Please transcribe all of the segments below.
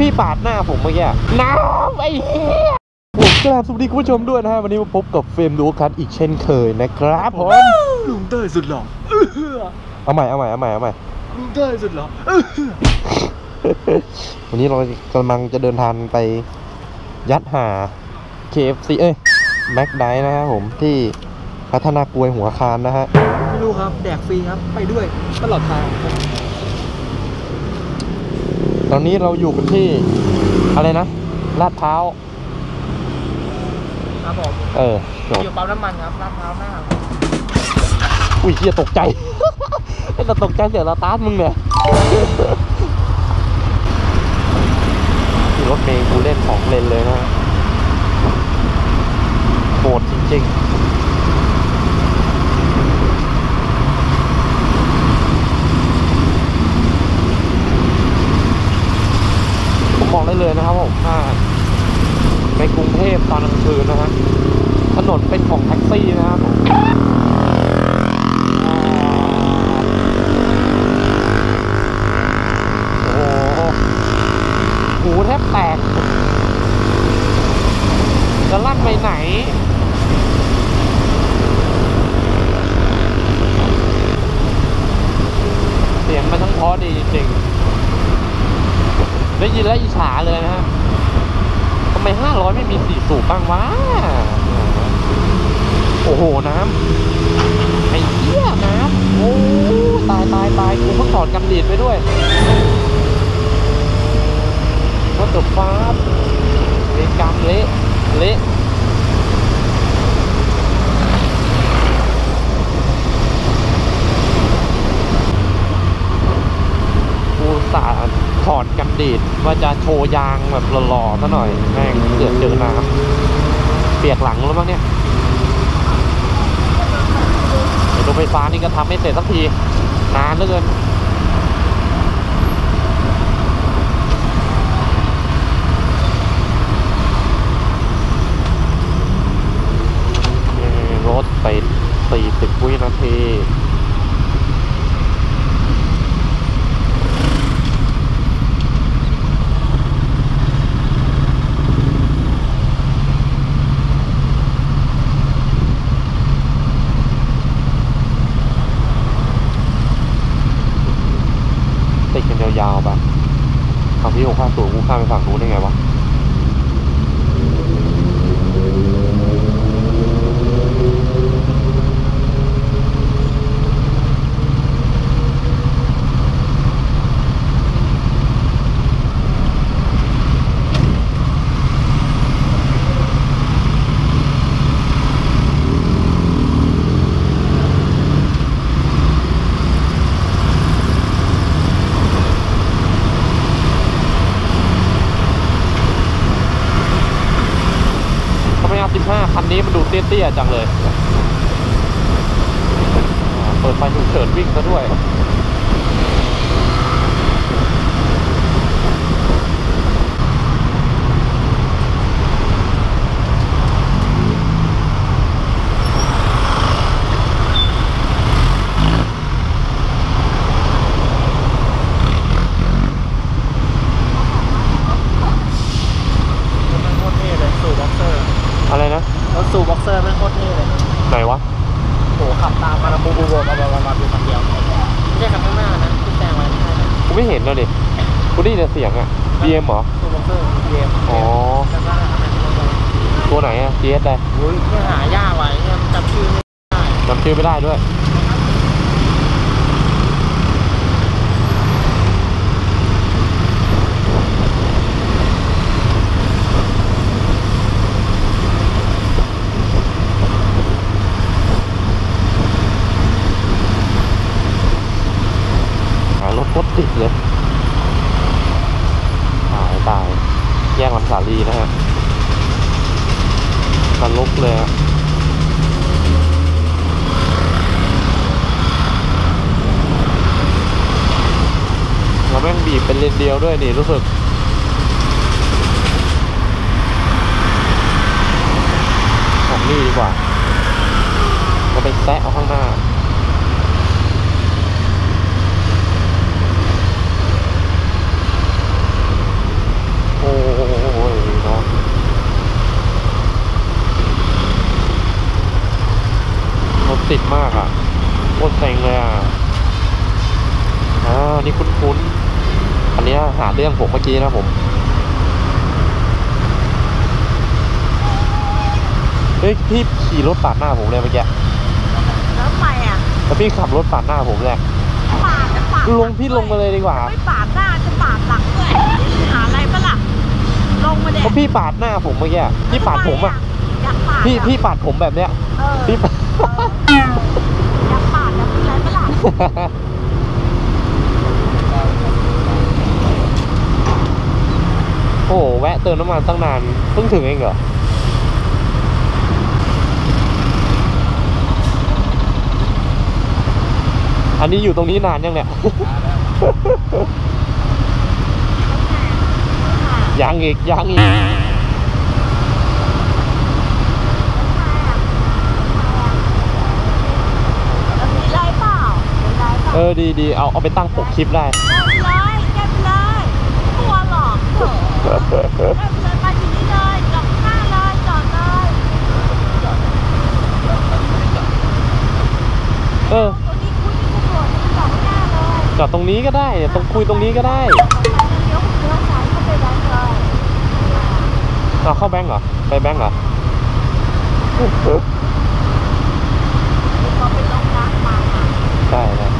พี่ปาดหน้าผมเมื่อกี้น้ำไอ้เหี้ยผมกราบสวัสดีคุณผู้ชมด้วยนะฮะวันนี้มาพบกับเฟรมดูคัทอีกเช่นเคยนะครับผมลุงเต้ยสุดหล่อเอาใหม่เอาใหม่เอาใหม่เอาใหม่ลุงเต้ยสุดหล่อวันนี้เรากำลังจะเดินทางไปยัดหา KFC เอ้ยแม็กไดนะครับผมที่พัฒนากลวยหัวคานนะฮะไม่รู้ครับ แดกฟรีครับ ไปด้วยตลอดทาง ตอนนี้เราอยู่กันที่อะไรนะลาดพร้าวครับผมเออจบอยู่ปั๊มน้ำมันครับลาดพร้าวหน้าอุ้ยเฮียตกใจไอ้เราตกใจเสียเราตาร์ทมึงเนี่ยขี่รถเมย์กูเล่นสองเลนเลยนะฮะโหดจริงๆ ผมบอกได้ ห้าในกรุงเทพตอนกลางคืนนะฮะถนนเป็นของแท็กซี่นะครับโอ้โหหูแทบแตกจะลั่นไปไหนเสียงมันทั้งเพราะดีจริงๆได้ยินแล้วอิจฉาเลยนะฮะำไมห้าร้อยไม่มีสี่สูบบ้างวะ โอ้โหน้ำไอ้เหี้ยน้ำโอ้ตายตายตายกูเพิ่งถอดกำดีดไปด้วยว่าตบฟ้าเละกำเละเละกูสาห์ถ อดกันดีดว่าจะโชว์ยางแบบหล่อๆซะหน่อย แม่งเสือกเจอน้ำเปียกหลังแล้วมั้งเนี่ยรถไฟฟ้านี่ก็ทำไม่เสร็จสักทีนานเหลือเกินรถติด40 วินาที ติดกันยาวๆปะเอาพี่ห กข้าสูงกูข้ามไปฝั่งนู้นได้ไงวะ ทำไมเอา15คั นนี้มันดูเตี้ยๆจังเลย เปิดไฟฉุกเฉินวิ่งซะด้วย รถแม่งโคตรเท่เลยสู่บ็อกเซอร์ อะไรนะ รถสู่บ็อกเซอร์แม่งโคตรเท่เลย ไหนวะ โหขับตามมาแล้วบูบูบูมามามามาดูคันเดียวไม่ใช่คันข้างหน้านะที่แซงไว้ไม่ใช่นะ กูไม่เห็นเลยดิ กูได้ยินแต่เสียงอะ BM เหรอสู่บ็อกเซอร์เอ็มอ๋อ แล้วก็อันนั้นก็ตัวไหนอะ GS ได้อุ้ยเนี่ยหายากไว้เนี่ยจำชื่อไม่ได้จำชื่อไม่ได้ด้วยหารถโคตรติดเลยตายตาย แยกลำสาลีนะฮะมัน ลุกเลยแล้วแม่งบีบเป็นเลนเดียวด้วยนี่รู้สึกของนี่ดีกว่าเราไปแซะเอาข้างหน้า ฟ เซ็งเลยอะอ่านี่คุ้นๆอันเนี้ยหาเรื่องผมเมื่อกี้นะผมเฮ้ยพี่ขี่รถปาดหน้าผมเลยเมื่อกี้แล้วทำไมอะแล้วพี่ขับรถปาดหน้าผมเลยปาดจะปาดลงพี่ลงมาเลยดีกว่าไม่ปาดหน้าจะปาดหลังด้วยหาอะไรปะล่ะลงมาเด็เพราะพี่ปาดหน้าผมเมื่อกี้อะพี่ปาดผมอะอยากปาด พี่อะพี่ปาดผมแบบเนี้ยเออพี่ปาดเอออยากปาดอยากอะไรปะล่ะโอ้โหแวะเติมน้ำมันตั้งนานเพิ่งถึงเองเหรอ อันนี้อยู่ตรงนี้นานยังเนี่ย ยังอีกยังอีก มีไรเปล่ามีไรเปล่า เออดีดีเอาเอาไปตั้งปกคลิปได้แก้ไปเลยแก้ไปเลยไม่กลัวหรอกเถอะแก้ไปเลยมาที่นี่เลยจอดหน้าเลยจอดเลยเออตรงนี้คุยกับตำรวจจอดหน้าเลยจอดตรงนี้ก็ได้เนี่ยตรงคุยตรงนี้ก็ได้เลี้ยวเลี้ยวซ้ายเข้าไปแบงค์เลยเอาเข้าแบงก์เหรอ ไปแบงก์เหรอพอไป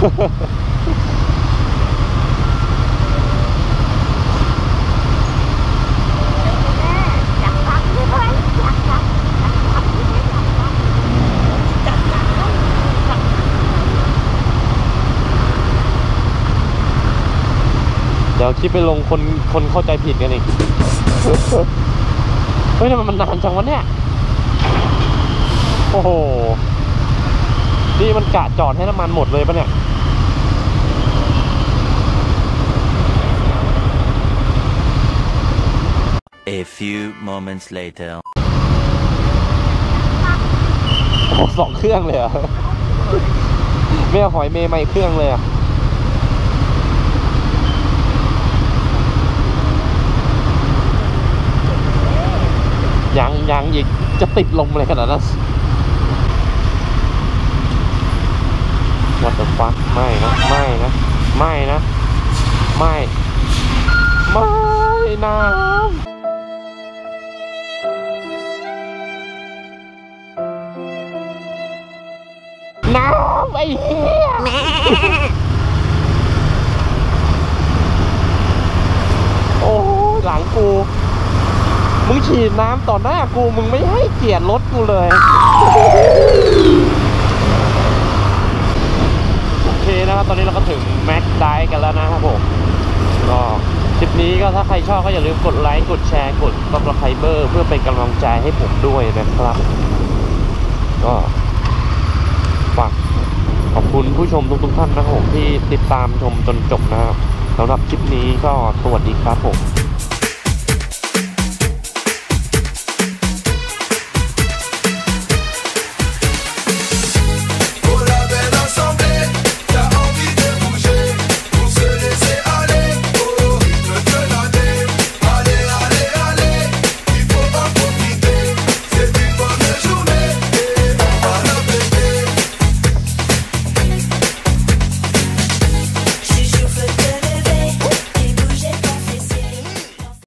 จัดการเลยจัดการเดี๋ยวคลิปไปลงคนคนเข้าใจผิดกันอีก เฮ้ยทำไมมันนานจังวะเนี่ย โอ้โห นี่มันกะจอดให้น้ำมันหมดเลยปะเนี่ย A few moments later. โอ้สองเครื่องเลยเหรอะแม่หอยเมย์ใหม่เครื่องเลยอะยังยังอีกจะติดลมเลยขนาดนั้น What the fuck ไม่นะไม่นะไม่นะไม่ไม่น้ำ ไอ้เหี้ยโอ้หลังกู มึงฉีดน้ำต่อหน้ากูมึงไม่ให้เกียรติรถกูเลย โอเคนะครับ ตอนนี้เราก็ถึงแม็กไดกันแล้วนะครับผมก็คลิปนี้ก็ถ้าใครชอบก็อย่าลืมกดไลค์กดแชร์กดซับสไครเบอร์เพื่อเป็นกำลังใจให้ผมด้วยนะครับ ก็ฝาก ขอบคุณผู้ชมทุกๆท่านนะครับผมที่ติดตามชมจนจบนะครับสำหรับคลิปนี้ก็สวัสดีครับผม